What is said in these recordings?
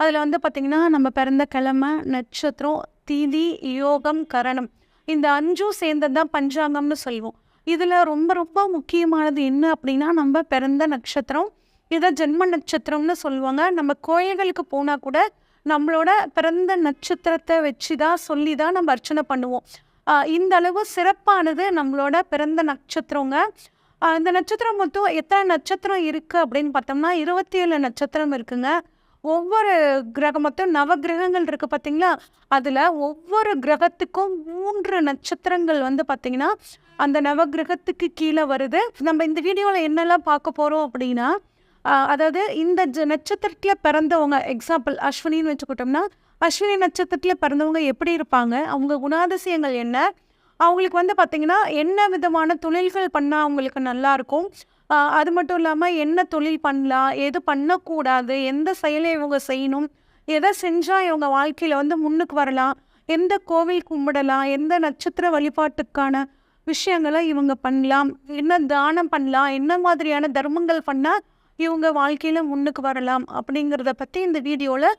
அதில் வந்து பார்த்திங்கன்னா நம்ம பிறந்த கிழமை நட்சத்திரம் தீதி யோகம் கரணம். இந்த அஞ்சும் சேர்ந்தது தான் பஞ்சாங்கம்னு சொல்லுவோம். இதில் ரொம்ப ரொம்ப முக்கியமானது என்ன அப்படின்னா நம்ம பிறந்த நட்சத்திரம் இதை ஜென்ம நட்சத்திரம்னு சொல்லுவாங்க. நம்ம கோயில்களுக்கு போனால் கூட நம்மளோட பிறந்த நட்சத்திரத்தை வச்சு தான் சொல்லி தான் நம்ம அர்ச்சனை பண்ணுவோம். இந்த அளவு சிறப்பானது நம்மளோட பிறந்த நட்சத்திரங்க. இந்த நட்சத்திரம் மொத்தம் எத்தனை நட்சத்திரம் இருக்குது அப்படின்னு பார்த்தோம்னா இருபத்தி ஏழு நட்சத்திரம் இருக்குங்க. ஒவ்வொரு கிரகம் மொத்தம் நவ கிரகங்கள் இருக்குது பார்த்தீங்களா அதில் ஒவ்வொரு கிரகத்துக்கும் மூன்று நட்சத்திரங்கள் வந்து பார்த்தீங்கன்னா அந்த நவ கிரகத்துக்கு கீழே வருது. நம்ம இந்த வீடியோவில் என்னெல்லாம் பார்க்க போகிறோம் அப்படின்னா அதாவது இந்த ஜ நட்சத்திரத்தில் பிறந்தவங்க எக்ஸாம்பிள் அஸ்வினின்னு வச்சுக்கிட்டோம்னா அஸ்வினி நட்சத்திரத்தில் பிறந்தவங்க எப்படி இருப்பாங்க? அவங்க குணாதிசயங்கள் என்ன? அவங்களுக்கு வந்து பார்த்திங்கன்னா என்ன விதமான தொழில்கள் பண்ணால் அவங்களுக்கு நல்லாயிருக்கும் அது மட்டும் இல்லாமல் என்ன தொழில் பண்ணலாம் எது பண்ணக்கூடாது எந்த செயலை இவங்க செய்யணும் எதை செஞ்சால் இவங்க வாழ்க்கையில் வந்து முன்னுக்கு வரலாம் எந்த கோவில் கும்பிடலாம் எந்த நட்சத்திர வழிபாட்டுக்கான விஷயங்களை இவங்க பண்ணலாம் என்ன தானம் பண்ணலாம் என்ன மாதிரியான தர்மங்கள் பண்ணால் இவங்க வாழ்க்கையில் முன்னுக்கு வரலாம் அப்படிங்கிறத பற்றி இந்த வீடியோவில்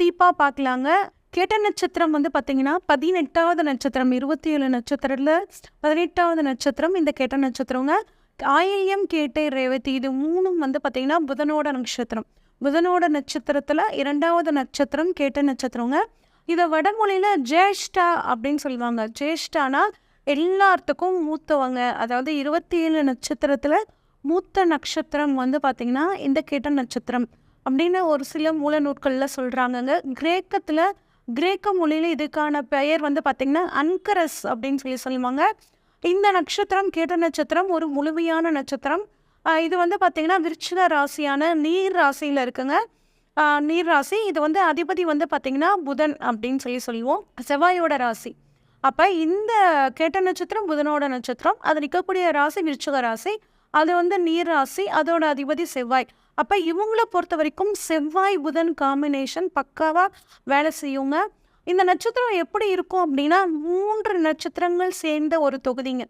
டீப்பாக பார்க்கலாங்க. கேட்ட நட்சத்திரம் வந்து பார்த்தீங்கன்னா பதினெட்டாவது நட்சத்திரம் இருபத்தி ஏழு நட்சத்திரத்தில் பதினெட்டாவது நட்சத்திரம் இந்த கேட்ட நட்சத்திரங்க. ஆயில்யம் கேட்டை ரேவதி இது மூணும் வந்து பார்த்திங்கன்னா புதனோட நட்சத்திரம். புதனோட நட்சத்திரத்தில் இரண்டாவது நட்சத்திரம் கேட்ட நட்சத்திரங்க. இதை வடமொழியில் ஜேஷ்டா அப்படின்னு சொல்லுவாங்க. ஜேஷ்டானா எல்லாத்துக்கும் மூத்தவங்க. அதாவது இருபத்தி ஏழு நட்சத்திரத்தில் மூத்த நட்சத்திரம் வந்து பார்த்திங்கன்னா இந்த கேட்ட நட்சத்திரம் அப்படின்னு ஒரு சில மூல நூட்களில் சொல்கிறாங்கங்க கிரேக்கத்தில் கிரேக்க மொழியில் இதுக்கான பெயர் வந்து பார்த்திங்கன்னா அன்கரஸ் அப்படின்னு சொல்லி சொல்லுவாங்க. இந்த நட்சத்திரம் கேட்ட நட்சத்திரம் ஒரு முழுமையான நட்சத்திரம். இது வந்து பார்த்திங்கன்னா விருச்சிக ராசியான நீர் ராசியில் இருக்குங்க. நீர் ராசி இது வந்து அதிபதி வந்து பார்த்திங்கன்னா புதன் அப்படின்னு சொல்லி சொல்லுவோம். செவ்வாயோட ராசி. அப்போ இந்த கேட்ட நட்சத்திரம் புதனோட நட்சத்திரம் அது நிற்கக்கூடிய ராசி விருச்சிக ராசி அது வந்து நீர் ராசி அதோட அதிபதி செவ்வாய். அப்போ இவங்கள பொறுத்த வரைக்கும் செவ்வாய் புதன் காம்பினேஷன் பக்காவாக வேலை செய்யுங்க. இந்த நட்சத்திரம் எப்படி இருக்கும் அப்படின்னா மூன்று நட்சத்திரங்கள் சேர்ந்த ஒரு தொகுதிங்க.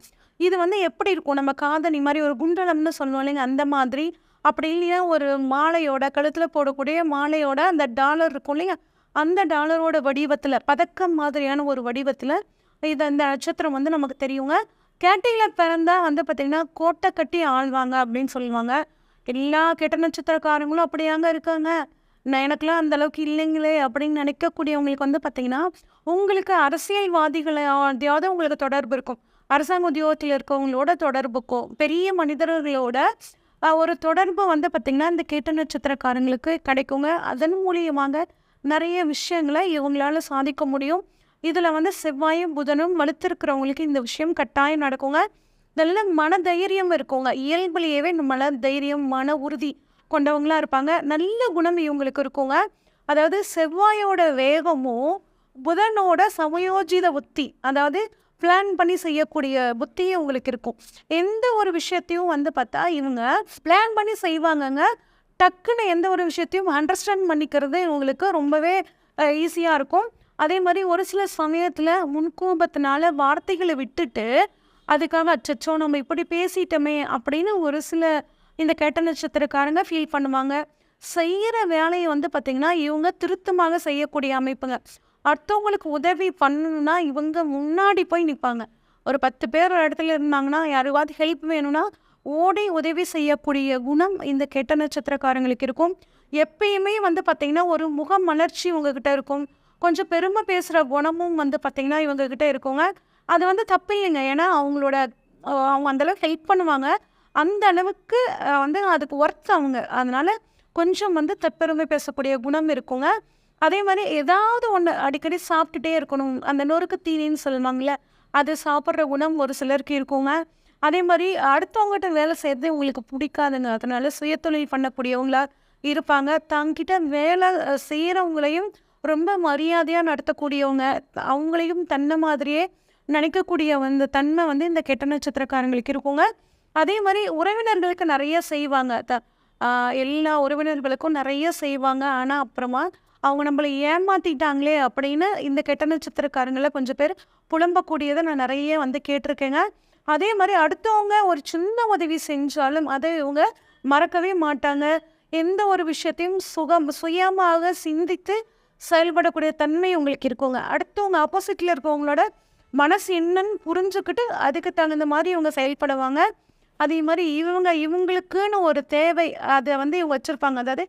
இது வந்து எப்படி இருக்கும்? நம்ம காதணி மாதிரி ஒரு குண்டலம்னு சொல்லுவோம் இல்லைங்க? அந்த மாதிரி. அப்படி இல்லையா ஒரு மாலையோட கழுத்தில் போடக்கூடிய மாலையோட அந்த டாலர் இருக்கும் இல்லையா அந்த டாலரோட வடிவத்தில் பதக்கம் மாதிரியான ஒரு வடிவத்தில் இது அந்த நட்சத்திரம் வந்து நமக்கு தெரியுங்க. கேட்டையில் பிறந்தால் வந்து பார்த்திங்கன்னா கோட்டை கட்டி ஆழ்வாங்க அப்படின்னு சொல்லுவாங்க. எல்லா கெட்ட நட்சத்திரக்காரங்களும் அப்படியாங்க இருக்காங்க. நான் எனக்குலாம் அந்த அளவுக்கு இல்லைங்களே அப்படின்னு நினைக்கக்கூடியவங்களுக்கு வந்து பார்த்தீங்கன்னா உங்களுக்கு அரசியல்வாதிகளையாவது உங்களுக்கு தொடர்பு இருக்கும். அரசாங்க உத்தியோகத்தில் இருக்கவங்களோட தொடர்புக்கும் பெரிய மனிதர்களோட ஒரு தொடர்பு வந்து பார்த்திங்கன்னா இந்த கேட்ட நட்சத்திரக்காரங்களுக்கு கிடைக்குங்க. அதன் மூலியமாக நிறைய விஷயங்களை இவங்களால சாதிக்க முடியும். இதில் வந்து செவ்வாயும் புதனும் வலுத்திருக்கிறவங்களுக்கு இந்த விஷயம் கட்டாயம் நடக்குங்க. நல்ல மன தைரியம் இருக்குங்க. இயல்புலேயே மன தைரியம் மன உறுதி கொண்டவங்களா இருப்பாங்க. நல்ல குணம் இவங்களுக்கு இருக்குங்க. அதாவது செவ்வாயோட வேகமும் புதனோட சமயோஜித புத்தி அதாவது பிளான் பண்ணி செய்யக்கூடிய புத்தியும் உங்களுக்கு இருக்கும். எந்த ஒரு விஷயத்தையும் வந்து பார்த்தா இவங்க பிளான் பண்ணி செய்வாங்கங்க. டக்குன்னு எந்த ஒரு விஷயத்தையும் அண்டர்ஸ்டாண்ட் பண்ணிக்கிறது இவங்களுக்கு ரொம்பவே ஈஸியாக இருக்கும். அதே மாதிரி ஒரு சில சமயத்தில் முன்கோபத்தினால வார்த்தைகளை விட்டுட்டு அதுக்காக அச்சச்சோ நம்ம இப்படி பேசிட்டோமே அப்படின்னு ஒரு சில இந்த கெட்ட நட்சத்திரக்காரங்க ஃபீல் பண்ணுவாங்க. செய்கிற வேலையை வந்து பார்த்திங்கன்னா இவங்க திருத்தமாக செய்யக்கூடிய அமைப்புங்க. அடுத்தவங்களுக்கு உதவி பண்ணணும்னா இவங்க முன்னாடி போய் நிற்பாங்க ஒரு பத்து பேர் ஒரு இடத்துல இருந்தாங்கன்னா யாருவாவது ஹெல்ப் வேணும்னா ஓடி உதவி செய்யக்கூடிய குணம் இந்த கெட்ட நட்சத்திரக்காரங்களுக்கு இருக்கும். எப்பயுமே வந்து பார்த்திங்கன்னா ஒரு முக மலர்ச்சி உங்ககிட்ட இருக்கும். கொஞ்சம் பெருமை பேசுகிற குணமும் வந்து பார்த்திங்கன்னா இவங்கக்கிட்ட இருக்குங்க. அது வந்து தப்பு இல்லைங்க. ஏன்னா அவங்களோட அவங்க அந்தளவுக்கு ஹெல்ப் பண்ணுவாங்க. அந்த அளவுக்கு வந்து அதுக்கு ஒர்த் அவங்க. அதனால் கொஞ்சம் வந்து தற்பெருமை பேசக்கூடிய குணம் இருக்குங்க. அதே மாதிரி ஏதாவது ஒன்று அடிக்கடி சாப்பிட்டுட்டே இருக்கணும். அந்த நொறுக்கு தீனின்னு சொல்லுவாங்கள்ல அது சாப்பிட்ற குணம் ஒரு சிலருக்கு இருக்குங்க. அதே மாதிரி அடுத்தவங்ககிட்ட வேலை செய்கிறது உங்களுக்கு பிடிக்காதுங்க. அதனால சுயத்தொழில் பண்ணக்கூடியவங்களா இருப்பாங்க. தங்கிட்ட வேலை செய்கிறவங்களையும் ரொம்ப மரியாதையாக நடத்தக்கூடியவங்க அவங்களையும் தன்னை மாதிரியே நினைக்கக்கூடிய அந்த தன்மை வந்து இந்த கெட்ட நட்சத்திரக்காரங்களுக்கு இருக்குங்க. அதே மாதிரி உறவினர்களுக்கு நிறைய செய்வாங்க. த எல்லா உறவினர்களுக்கும் நிறைய செய்வாங்க. ஆனால் அப்புறமா அவங்க நம்மளை ஏமாத்திட்டாங்களே அப்படின்னு இந்த கெட்ட நட்சத்திரக்காரங்களை கொஞ்சம் பேர் புலம்பக்கூடியதை நான் நிறைய வந்து கேட்டிருக்கேங்க. அதே மாதிரி அடுத்தவங்க ஒரு சின்ன உதவி செஞ்சாலும் அதை இவங்க மறக்கவே மாட்டாங்க. எந்த ஒரு விஷயத்தையும் சுகம் சுயமாக சிந்தித்து செயல்படக்கூடிய தன்மை உங்களுக்கு இருக்குங்க. அடுத்தவங்க ஆப்போசிட்டில் இருக்கவங்களோட மனசு என்னன்னு புரிஞ்சுக்கிட்டு அதுக்கு தகுந்த மாதிரி இவங்க செயல்படுவாங்க. அதே மாதிரி இவங்க இவங்களுக்குன்னு ஒரு தேவை அதை வந்து இவங்க வச்சுருப்பாங்க. அதாவது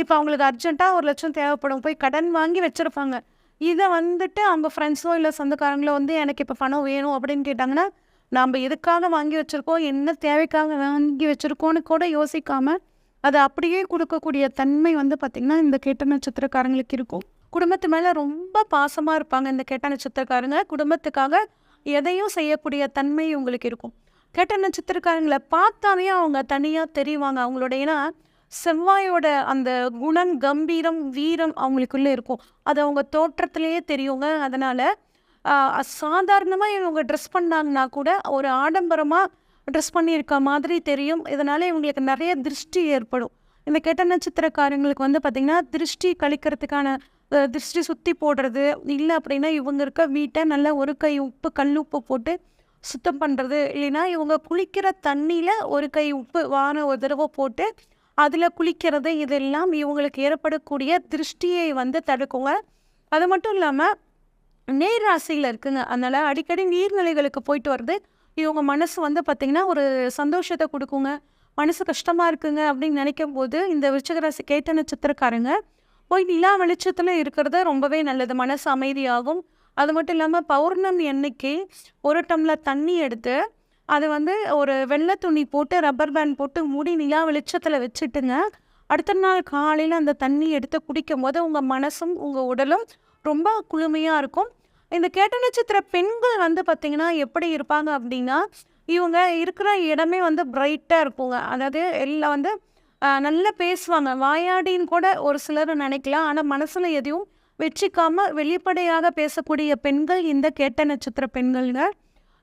இப்போ அவங்களுக்கு அர்ஜென்ட்டாக ஒரு லட்சம் தேவைப்படும். போய் கடன் வாங்கி வச்சுருப்பாங்க. இதை வந்துட்டு அவங்க ஃப்ரெண்ட்ஸோ இல்லை சொந்தக்காரங்களோ வந்து எனக்கு இப்போ பணம் வேணும் அப்படின்னு கேட்டாங்கன்னா நாம் எதுக்காக வாங்கி வச்சுருக்கோம்? என்ன தேவைக்காக வாங்கி வச்சுருக்கோன்னு கூட யோசிக்காமல் அதை அப்படியே கொடுக்கக்கூடிய தன்மை வந்து பார்த்திங்கன்னா இந்த கெட்ட நட்சத்திரக்காரங்களுக்கு இருக்கும். குடும்பத்து மேலே ரொம்ப பாசமாக இருப்பாங்க இந்த கெட்ட நட்சத்திரக்காரங்க. குடும்பத்துக்காக எதையும் செய்யக்கூடிய தன்மை உங்களுக்கு இருக்கும். கெட்ட நட்சத்திரக்காரங்களை பார்த்தாவே அவங்க தனியாக தெரிவாங்க. அவங்களோட ஏன்னா செவ்வாயோட அந்த குணம் கம்பீரம் வீரம் அவங்களுக்குள்ளே இருக்கும். அது அவங்க தோற்றத்திலேயே தெரியுங்க. அதனால் சாதாரணமாக இவங்க ட்ரெஸ் பண்ணாங்கன்னா கூட ஒரு ஆடம்பரமாக ட்ரெஸ் பண்ணியிருக்க மாதிரி தெரியும். இதனால் இவங்களுக்கு நிறைய திருஷ்டி ஏற்படும். இந்த கெட்ட நட்சத்திரக்காரங்களுக்கு வந்து பார்த்திங்கன்னா திருஷ்டி கழிக்கிறதுக்கான திருஷ்டி சுற்றி போடுறது. இல்லை அப்படின்னா இவங்க இருக்க வீட்டை நல்லா ஒரு கை உப்பு கல் உப்பு போட்டு சுத்தம் பண்ணுறது இல்லைன்னா இவங்க குளிக்கிற தண்ணியில் ஒரு கை உப்பு வாரம் ஒரு தடவை போட்டு அதில் குளிக்கிறது இதெல்லாம் இவங்களுக்கு ஏற்படக்கூடிய திருஷ்டியை வந்து தடுக்குங்க. அது மட்டும் இல்லாமல் நேர் ராசியில் இருக்குங்க. அதனால் அடிக்கடி நீர்நிலைகளுக்கு போயிட்டு வர்றது இவங்க மனசு வந்து பார்த்திங்கன்னா ஒரு சந்தோஷத்தை கொடுக்குங்க. மனசு கஷ்டமாக இருக்குங்க அப்படின்னு நினைக்கும் போது இந்த விருச்சகராசி கேட்ட நட்சத்திரக்காரங்க போய் நிலா வெளிச்சத்தில் இருக்கிறது ரொம்பவே நல்லது. மனசு அமைதியாகும். அது மட்டும் இல்லாமல் பௌர்ணமி அன்னைக்கு ஒரு டம்ளர் தண்ணி எடுத்து அது வந்து ஒரு வெள்ளை துணி போட்டு ரப்பர் பேண்ட் போட்டு மூடி நிலா வெளிச்சத்தில் வச்சுட்டுங்க. அடுத்த நாள் காலையில் அந்த தண்ணி எடுத்து குடிக்கும் போது உங்கள் மனசும் உங்கள் உடலும் ரொம்ப குளுமையாக இருக்கும். இந்த கேட்ட நட்சத்திர பெண்கள் வந்து பார்த்திங்கன்னா எப்படி இருப்பாங்க அப்படின்னா இவங்க இருக்கிற இடமே வந்து பிரைட்டாக இருக்குங்க. அதாவது எல்லாம் வந்து நல்லா பேசுவாங்க. வாயாடின்னு கூட ஒரு சிலர் நினைக்கலாம். ஆனால் மனசில் எதையும் வச்சுக்காம வெளிப்படையாக பேசக்கூடிய பெண்கள் இந்த கேட்ட நட்சத்திர பெண்கள்ங்க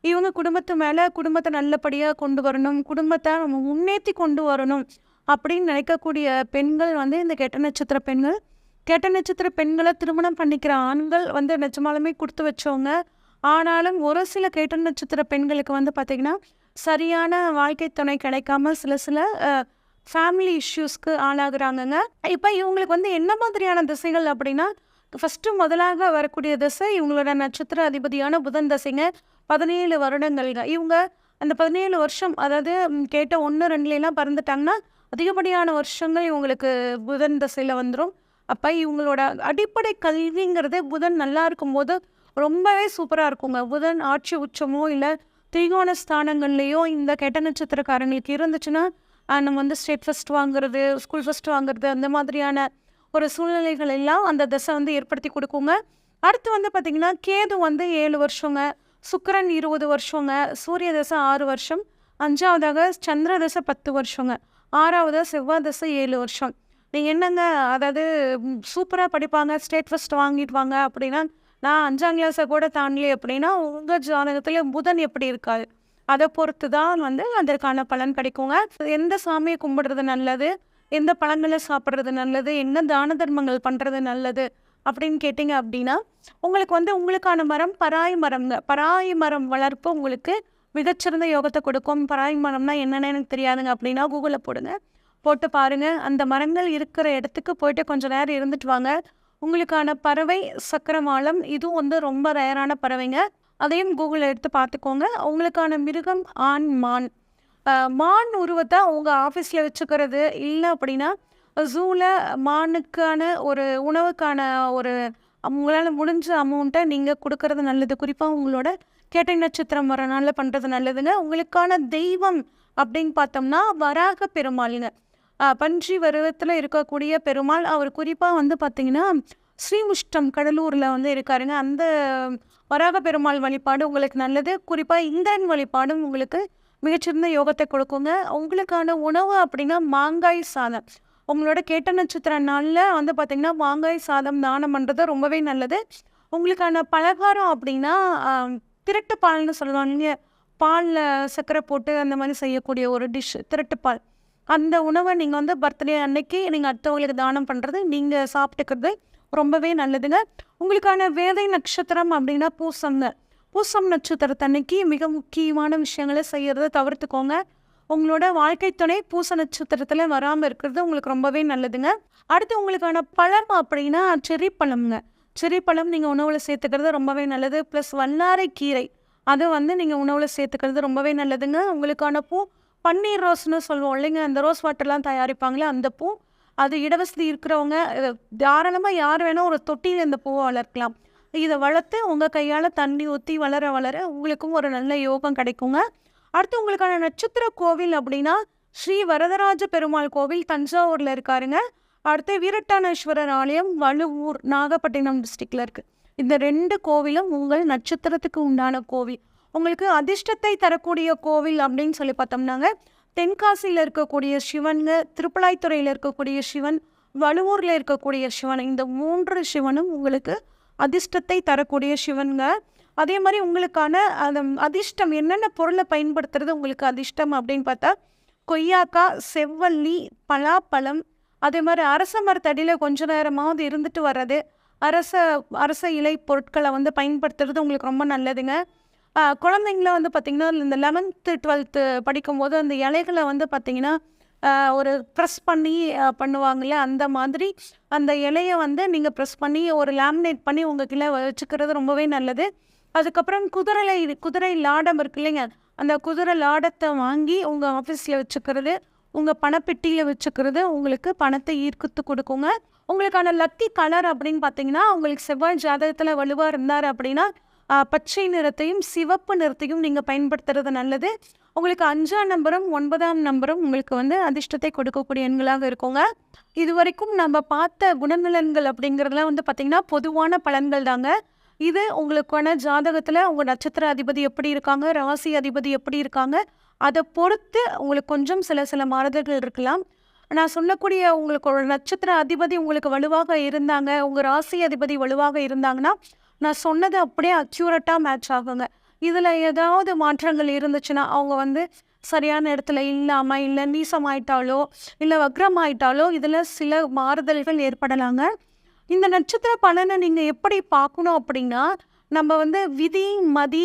இவங்க குடும்பத்து மேலே குடும்பத்தை நல்லபடியாக கொண்டு வரணும் குடும்பத்தை நம்ம முன்னேற்றி கொண்டு வரணும் அப்படின்னு நினைக்கக்கூடிய பெண்கள் வந்து இந்த கெட்ட நட்சத்திர பெண்கள். கெட்ட நட்சத்திர பெண்களை திருமணம் பண்ணிக்கிற ஆண்கள் வந்து நிஜமாலுமே கொடுத்து வச்சவங்க. ஆனாலும் ஒரு சில கெட்ட நட்சத்திர பெண்களுக்கு வந்து பார்த்திங்கன்னா சரியான வாழ்க்கை துணை கிடைக்காம சில சில ஃபேமிலி இஷ்யூஸ்க்கு ஆளாகிறாங்கங்க. இப்போ இவங்களுக்கு வந்து என்ன மாதிரியான திசைகள் அப்படின்னா ஃபஸ்ட்டு முதலாக வரக்கூடிய திசை இவங்களோட நட்சத்திர அதிபதியான புதன் தசைங்க. பதினேழு வருடங்கள்ங்க. இவங்க அந்த பதினேழு வருஷம் அதாவது கேட்ட ஒன்று ரெண்டுலாம் பறந்துட்டாங்கன்னா அதிகப்படியான வருஷங்கள் இவங்களுக்கு புதன் தசையில் வந்துடும் அப்போ இவங்களோட அடிப்படை கல்விங்கிறது புதன் நல்லா இருக்கும்போது ரொம்பவே சூப்பராக இருக்குங்க. புதன் ஆட்சி உச்சமோ இல்லை திரிகோண ஸ்தானங்கள்லேயோ இந்த கெட்ட நட்சத்திரக்காரங்களுக்கு இருந்துச்சுன்னா நம்ம வந்து ஸ்டேட் ஃபஸ்ட் வாங்குறது ஸ்கூல் ஃபஸ்ட் வாங்குறது அந்த மாதிரியான ஒரு சூழ்நிலைகள் எல்லாம் அந்த தசை வந்து ஏற்படுத்தி கொடுக்குங்க. அடுத்து வந்து பார்த்திங்கன்னா கேது வந்து ஏழு வருஷங்க சுக்கரன் இருபது வருஷங்க சூரிய தசை ஆறு வருஷம் அஞ்சாவதாக சந்திர தசை பத்து வருஷங்க ஆறாவதாக செவ்வாய் தசை ஏழு வருஷம். நீங்கள் என்னங்க அதாவது சூப்பராக படிப்பாங்க ஸ்டேட் ஃபஸ்ட் வாங்கிட்டு வாங்க அப்படின்னா நான் அஞ்சாம் கிளாஸை கூட தாண்டி அப்படின்னா உங்கள் ஜாதகத்தில் புதன் எப்படி இருக்காது அதை பொறுத்து தான் வந்து அதற்கான பலன் கிடைக்குங்க. எந்த சாமியை கும்பிடுறது நல்லது? எந்த பழங்களை சாப்பிட்றது நல்லது? என்ன தான தர்மங்கள் பண்ணுறது நல்லது? அப்படின்னு கேட்டிங்க அப்படின்னா உங்களுக்கு வந்து உங்களுக்கான மரம் பராய் மரம்ங்க பராய் மரம் வளர்ப்பு உங்களுக்கு மிகச்சிறந்த யோகத்தை கொடுக்கும். பராய் மரம்னா என்னென்ன எனக்கு தெரியாதுங்க. அப்படின்னா கூகுளில் போடுங்க. போட்டு பாருங்கள் அந்த மரங்கள் இருக்கிற இடத்துக்கு போயிட்டு கொஞ்சம் நேரம் இருந்துட்டு வாங்க. உங்களுக்கான பறவை சக்கரவாளம் இதுவும் வந்து ரொம்ப ரேரான பறவைங்க. அதையும் கூகுளில் எடுத்து பார்த்துக்கோங்க. உங்களுக்கான மிருகம் ஆண் மான். மான் உருவத்தை அவங்க ஆஃபீஸில் வச்சுக்கிறது இல்லை அப்படின்னா ஜூவில் மானுக்கான ஒரு உணவுக்கான ஒரு உங்களால் முடிஞ்ச அமௌண்ட்டை நீங்கள் கொடுக்கறது நல்லது. குறிப்பாக உங்களோட கேட்டை நட்சத்திரம் வரனால பண்ணுறது நல்லதுங்க. உங்களுக்கான தெய்வம் அப்படின்னு பார்த்தோம்னா வராக பெருமாளுங்க. பன்றி வருவத்தில் இருக்கக்கூடிய பெருமாள். அவர் குறிப்பாக வந்து பார்த்திங்கன்னா ஸ்ரீமுஷ்டம் கடலூரில் வந்து இருக்காருங்க. அந்த வராக பெருமாள் வழிபாடு உங்களுக்கு நல்லது. குறிப்பாக இந்திரன் வழிபாடும் உங்களுக்கு மிகச்சிறந்த யோகத்தை கொடுக்குங்க. உங்களுக்கான உணவு அப்படின்னா மாங்காய் சாதம். உங்களோட கேட்ட நட்சத்திர நாளில் வந்து பார்த்திங்கன்னா மாங்காய் சாதம் தானம் பண்ணுறது ரொம்பவே நல்லது. உங்களுக்கான பலகாரம் அப்படின்னா திரட்டு பால்னு சொல்லுவாங்க பாலில் சர்க்கரை போட்டு அந்த மாதிரி செய்யக்கூடிய ஒரு டிஷ் திரட்டுப்பால் அந்த உணவை நீங்கள் வந்து பர்த்டே அன்னைக்கு நீங்கள் அடுத்தவங்களுக்கு தானம் பண்ணுறது நீங்கள் சாப்பிட்டுக்கிறது ரொம்பவே நல்லதுங்க. உங்களுக்கான வேதை நட்சத்திரம் அப்படின்னா பூசங்க பூசம் நட்சத்திரத்தன்னைக்கு மிக முக்கியமான விஷயங்களை செய்கிறத தவிர்த்துக்கோங்க. உங்களோட வாழ்க்கை துணை பூச நட்சத்திரத்தில் வராமல் இருக்கிறது உங்களுக்கு ரொம்பவே நல்லதுங்க. அடுத்து உங்களுக்கான பழம் அப்படின்னா செரி பழம்ங்க. செரி பழம் நீங்கள் உணவில் சேர்த்துக்கிறது ரொம்பவே நல்லது. ப்ளஸ் வல்லாரை கீரை அதை வந்து நீங்கள் உணவில் சேர்த்துக்கிறது ரொம்பவே நல்லதுங்க. உங்களுக்கான பூ பன்னீர் ரோஸ்னு சொல்லுவோம் இல்லைங்க அந்த ரோஸ் வாட்டர்லாம் தயாரிப்பாங்களே அந்த பூ அது இடவசதி இருக்கிறவங்க தாராளமாக யார் வேணால் ஒரு தொட்டியில் இந்த பூவை வளர்க்கலாம். இதை வளர்த்து உங்கள் கையால் தண்ணி ஊற்றி வளர வளர உங்களுக்கும் ஒரு நல்ல யோகம் கிடைக்குங்க. அடுத்து உங்களுக்கான நட்சத்திர கோவில் அப்படின்னா ஸ்ரீ வரதராஜ பெருமாள் கோவில் தஞ்சாவூரில் இருக்காருங்க. அடுத்து வீரட்டானேஸ்வரர் ஆலயம் வழுவூர் நாகப்பட்டினம் டிஸ்ட்ரிக்டில் இருக்குது இந்த ரெண்டு கோவிலும் உங்கள் நட்சத்திரத்துக்கு உண்டான கோவில். உங்களுக்கு அதிர்ஷ்டத்தை தரக்கூடிய கோவில் அப்படின்னு சொல்லி பார்த்தோம்னாங்க. தென்காசியில் இருக்கக்கூடிய சிவனுங்க திருப்பலாய்த்துறையில் இருக்கக்கூடிய சிவன் வழுவூரில் இருக்கக்கூடிய சிவன் இந்த மூன்று சிவனும் உங்களுக்கு அதிர்ஷ்டத்தை தரக்கூடிய சிவனுங்க. அதே மாதிரி உங்களுக்கான அந்த அதிர்ஷ்டம் என்னென்ன பொருளை பயன்படுத்துறது உங்களுக்கு அதிர்ஷ்டம் அப்படின்னு பார்த்தா கொய்யாக்கா செவ்வல்லி பலாப்பழம் அதே மாதிரி அரச மரத்தடியில் கொஞ்ச நேரமாவது இருந்துட்டு வர்றது அரச அரச இலை பொருட்களை வந்து பயன்படுத்துறது உங்களுக்கு ரொம்ப நல்லதுங்க. குழந்தைங்கள வந்து பார்த்திங்கன்னா இந்த லெவன்த்து டுவெல்த்து படிக்கும்போது அந்த இலைகளை வந்து பார்த்திங்கன்னா ஒரு ப்ரெஸ் பண்ணி ஆ, பண்ணுவாங்கல்ல அந்த மாதிரி அந்த இலையை வந்து நீங்கள் ப்ரெஸ் பண்ணி ஒரு லேமினேட் பண்ணி உங்கள் கீழே வச்சுக்கிறது ரொம்பவே நல்லது. அதுக்கப்புறம் குதிரை குதிரை லாடம் இருக்கு இல்லைங்க? அந்த குதிரை லாடத்தை வாங்கி உங்கள் ஆஃபீஸில் வச்சுக்கிறது உங்கள் பணப்பெட்டியில் வச்சுக்கிறது உங்களுக்கு பணத்தை ஈர்க்குத்து கொடுக்குங்க. உங்களுக்கான லக்கி கலர் அப்படின்னு பார்த்தீங்கன்னா உங்களுக்கு செவ்வாய் ஜாதகத்தில் வலுவாக இருந்தார் அப்படின்னா பச்சை நிறத்தையும் சிவப்பு நிறத்தையும் நீங்கள் பயன்படுத்துறது நல்லது. உங்களுக்கு அஞ்சாம் நம்பரும் ஒன்பதாம் நம்பரும் உங்களுக்கு வந்து அதிர்ஷ்டத்தை கொடுக்கக்கூடிய எண்களாக இருக்குங்க. இது வரைக்கும் நம்ம பார்த்த குணநலன்கள் அப்படிங்கிறதுலாம் வந்து பார்த்திங்கன்னா பொதுவான பலன்கள் தாங்க. இது உங்களுக்கான ஜாதகத்தில் உங்கள் நட்சத்திர அதிபதி எப்படி இருக்காங்க ராசி அதிபதி எப்படி இருக்காங்க அதை பொறுத்து உங்களுக்கு கொஞ்சம் சில சில மாறுதல்கள் இருக்கலாம். நான் சொல்லக்கூடிய உங்களுக்கு ஒரு நட்சத்திர அதிபதி உங்களுக்கு வலுவாக இருந்தாங்க உங்கள் ராசி அதிபதி வலுவாக இருந்தாங்கன்னா நான் சொன்னது அப்படியே அக்யூரட்டாக மேட்ச் ஆகுங்க. இதில் ஏதாவது மாற்றங்கள் இருந்துச்சுன்னா அவங்க வந்து சரியான இடத்துல இல்லாமல் இல்லை நீசமாயிட்டாலோ இல்லை வக்ரமாயிட்டாலோ இதில் சில மாறுதல்கள் ஏற்படலாங்க. இந்த நட்சத்திர பலனை நீங்கள் எப்படி பார்க்கணும் அப்படின்னா நம்ம வந்து விதி மதி